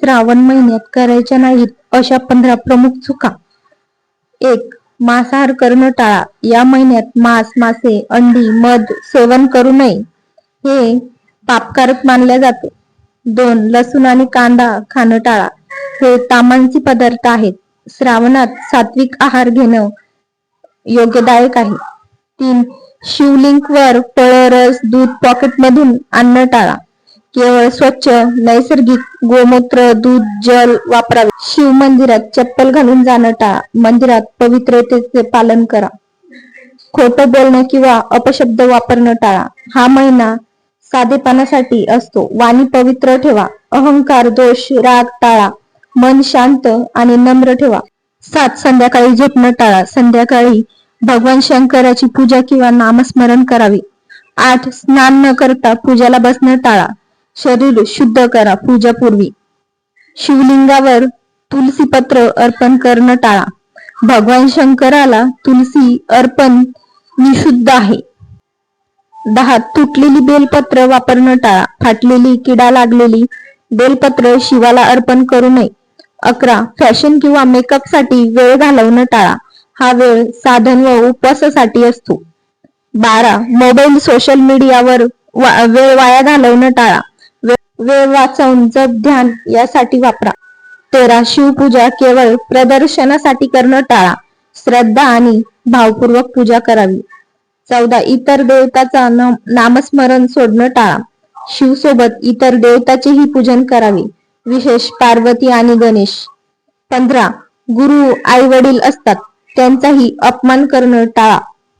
श्रावण महिन्यात करायच्या नाहीत अशा पंधरा प्रमुख चुका. एक मांसाहार करणं टाळा. या महिन्यात मांस मासे अंडी मध सेवन करू नये. हे पापकारक मानले जाते. दोन लसूण आणि कांदा खाणं टाळा. हे तामांची पदार्थ आहेत. श्रावणात सात्विक आहार घेणं योग्यदायक आहे. तीन शिवलिंग वर फळ रस दूध पॉकेट मधून अन्न टाळा. केवळ स्वच्छ नैसर्गिक गोमूत्र दूध जल वापरावे. शिव मंदिरात चप्पल घालून जाणं टाळा मंदिरात पवित्रतेचे पालन करा. खोटं बोलणं किंवा अपशब्द वापरणं टाळा. हा महिना साधेपणासाठी असतो. वाणी पवित्र ठेवा. अहंकार दोष राग टाळा. मन शांत आणि नम्र ठेवा. सात संध्याकाळी झोपणं टाळा. संध्याकाळी भगवान शंकराची पूजा किंवा नामस्मरण करावे. आठ स्नान न करता पूजाला बसणं टाळा. शरीर शुद्ध करा पूजापूर्वी. शिवलिंगावर तुलसी पत्र अर्पण करणं टाळा. भगवान शंकराला तुलसी अर्पण निशुद्ध आहे. दहा तुटलेली बेलपत्र वापरणं टाळा. फाटलेली किडा लागलेली बेलपत्र शिवाला अर्पण करू नये. अकरा फॅशन किंवा मेकअपसाठी वेळ घालवणं टाळा. हा वेळ साधन व उपवासासाठी असतो. बारा मोबाईल सोशल मीडियावर वेळ वाया घालवणं टाळा. वेळ वाचवून जप ध्यान यासाठी वापरा. तेरा शिवपूजा केवळ प्रदर्शनासाठी करणं टाळा. श्रद्धा आणि भावपूर्वक पूजा करावी. चौदा इतर देवताचा नामस्मरण सोडणं टाळा. शिवसोबत इतर देवताचेही पूजन करावे. विशेष पार्वती आणि गणेश. पंधरा गुरु आई वडील असतात. त्यांचाही अपमान करणं टाळा.